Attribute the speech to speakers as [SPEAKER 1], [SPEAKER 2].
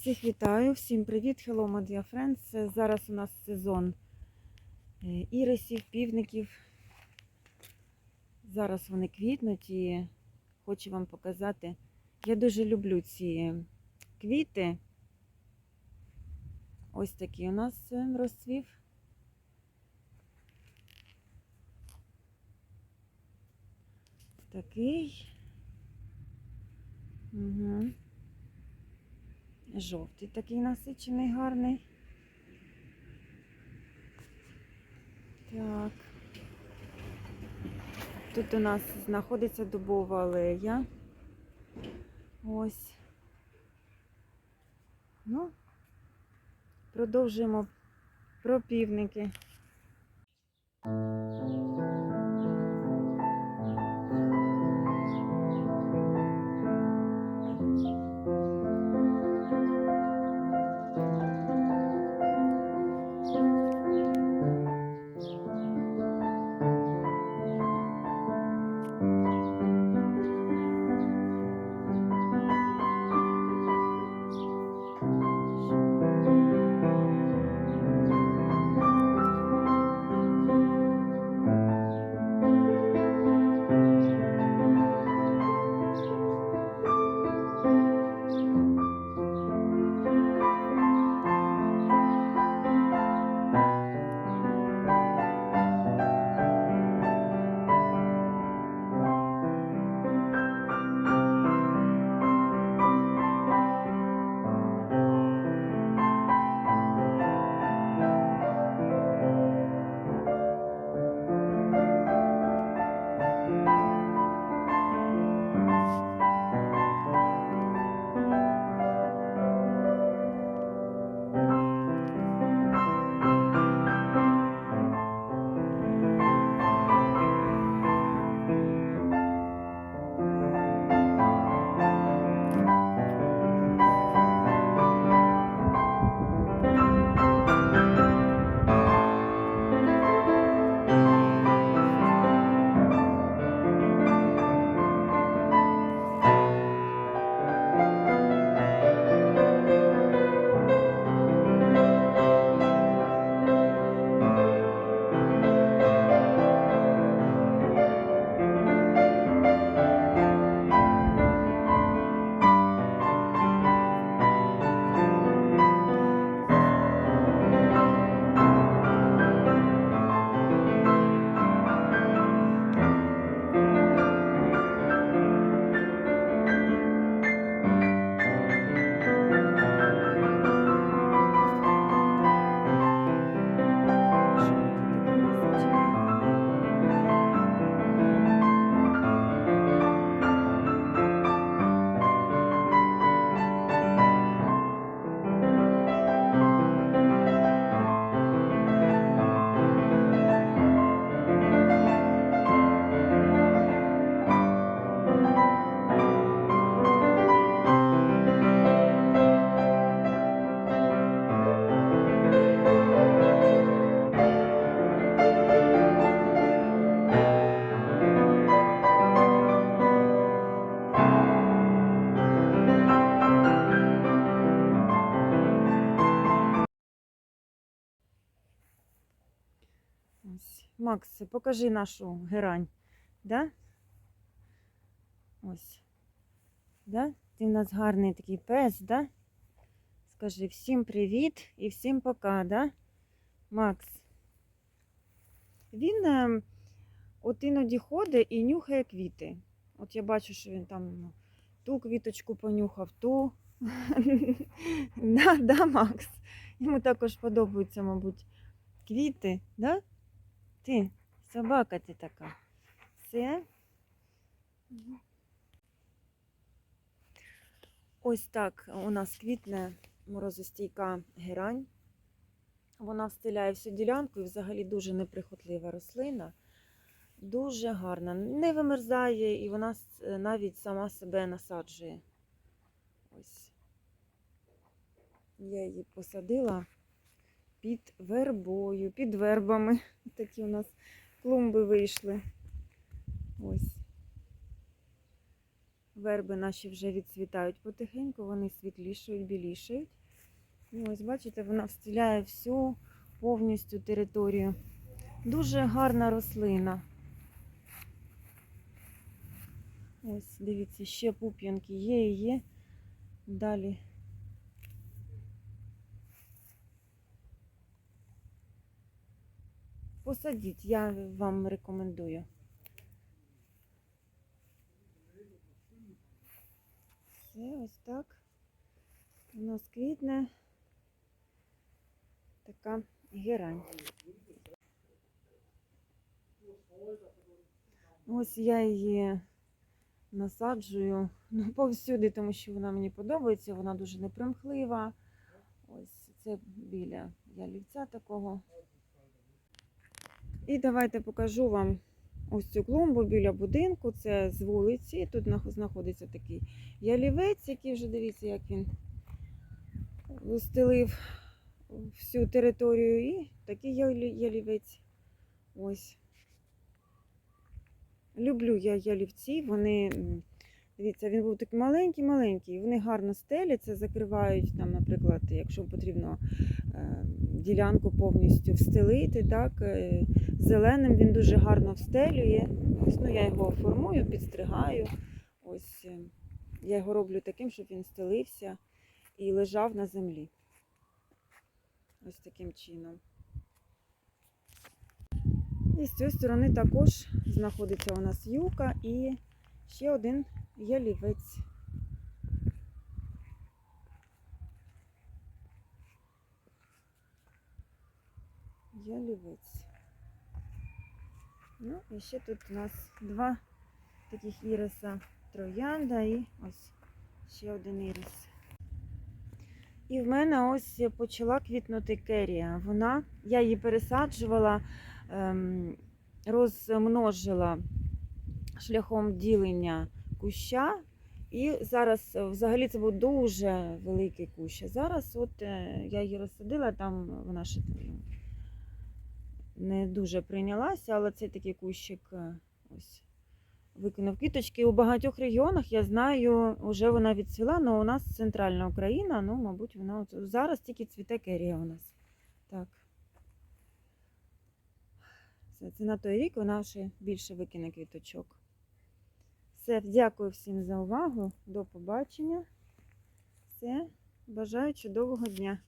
[SPEAKER 1] Всіх вітаю, всім привіт, hello, my dear friends. Зараз у нас сезон е, ірисів, півників. Зараз вони квітнуть і хочу вам показати. Я дуже люблю ці квіти. Ось такий у нас е, розцвів. Такий. Угу. Жовтий такий насичений, гарний. Так. Тут у нас знаходиться дубова алея. Ось. Ну, продовжуємо про півники. Макс, покажи нашу герань. Да? Ось. Да? Ти в нас гарний такий пес, да? Скажи всім привіт і всім пока, да? Макс. Він е, от іноді ходить і нюхає квіти. От я бачу, що він там ну, ту квіточку понюхав, ту. да, да, Макс. Йому також подобаються, мабуть, квіти, да? Ти, собака ти така. Все. Ось так у нас квітне морозостійка герань. Вона встиляє всю ділянку і взагалі дуже неприхотлива рослина. Дуже гарна. Не вимерзає і вона е, навіть сама себе насаджує. Ось. Я її посадила під вербою, під вербами. Такі у нас клумби вийшли. Ось. Верби наші вже відцвітають потихеньку, вони світлішають, білішають. І ось, бачите, вона встиляє всю повністю територію. Дуже гарна рослина. Ось, дивіться, ще пуп'янки є і є. Далі. Посадіть, я вам рекомендую. Все ось так. У нас квітне така герань. Ось я її насаджую ну, повсюди, тому що вона мені подобається, вона дуже непримхлива. Ось це біля ялівця такого. І давайте покажу вам ось цю клумбу біля будинку. Це з вулиці. Тут знаходиться такий ялівець, який вже дивіться, як він устелив всю територію. І такий ялі- ялівець. Ось. Люблю я ялівці, вони, дивіться, він був такий маленький-маленький, вони гарно стеляться, закривають, там, наприклад, якщо потрібно е, ділянку повністю встелити, так, е, зеленим він дуже гарно встелює. Ось, ну, я його формую, підстригаю. Ось, е, я його роблю таким, щоб він стелився і лежав на землі. Ось таким чином. І з цієї сторони також знаходиться у нас юка і ще один ялівець. Ялівець. Ну, і ще тут у нас два таких іриса троянда і ось ще один ірис. І в мене ось почала квітнути керія. Вона, я її пересаджувала ем, розмножила шляхом ділення куща. І зараз е, взагалі це був дуже великий кущ. Зараз от е, я її розсадила, там вона ще ну, не дуже прийнялася, але цей такий кущик е, ось викинув квіточки. У багатьох регіонах я знаю, вже вона відцвіла, але у нас центральна Україна, ну, мабуть, вона от, зараз тільки цвіте керія у нас. Так. Це на той рік вона ще більше викине квіточок. Все, дякую всім за увагу. До побачення. Все, бажаю чудового дня.